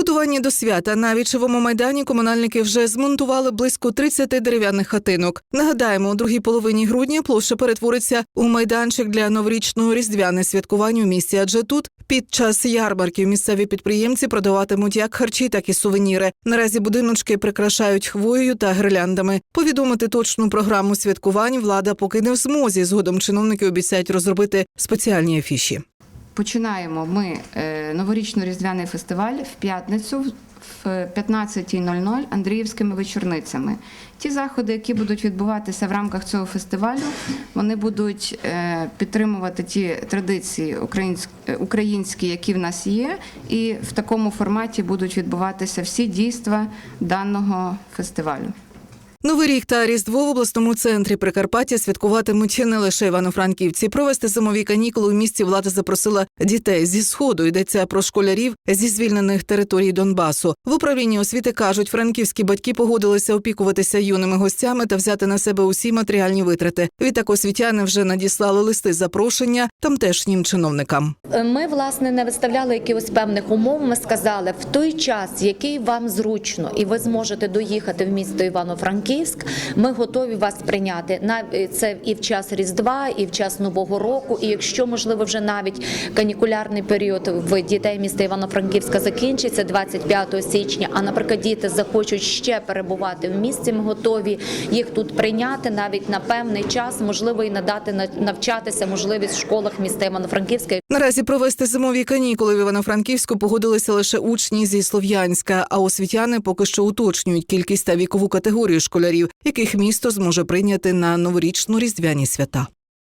Приготування до свята на вічовому майдані комунальники вже змонтували близько 30 дерев'яних хатинок. Нагадаємо, у другій половині грудня площа перетвориться у майданчик для новорічного різдвяне святкування у місті. Адже тут під час ярмарків місцеві підприємці продаватимуть як харчі, так і сувеніри. Наразі будиночки прикрашають хвоєю та гирляндами. Повідомити точну програму святкувань влада поки не в змозі. Згодом чиновники обіцяють розробити спеціальні афіші. Починаємо ми е, новорічно-різдвяний фестиваль в п'ятницю в 15.00 Андріївськими вечорницями. Ті заходи, які будуть відбуватися в рамках цього фестивалю, вони будуть е, підтримувати ті традиції е, українські, які в нас є, і в такому форматі будуть відбуватися всі дійства даного фестивалю. Новий рік та Різдво в обласному центрі Прикарпаття святкуватимуть не лише івано-франківці. Провести зимові канікули у місті влада запросила дітей зі сходу. Йдеться про школярів зі звільнених територій Донбасу. В управлінні освіти кажуть, франківські батьки погодилися опікуватися юними гостями та взяти на себе усі матеріальні витрати. Відтак освітяни вже надіслали листи запрошення тамтешнім чиновникам. Ми власне не виставляли якихось певних умов. Ми сказали в той час, який вам зручно, і ви зможете доїхати в місто Івано-Франківськ. Ми готові вас прийняти на це і в час Різдва, і в час Нового року. І якщо можливо вже навіть канікулярний період в дітей міста Івано-Франківська закінчиться 25 січня. А наприклад, діти захочуть ще перебувати в місті. Ми готові їх тут прийняти навіть на певний час, можливо, і надати на- навчатися можливість в школах міста Івано-Франківська. Наразі провести зимові канікули в Івано-Франківську погодилися лише учні зі Слов'янська, а освітяни поки що уточнюють кількість та вікову категорію школярів, яких місто зможе прийняти на новорічно-різдвяні свята.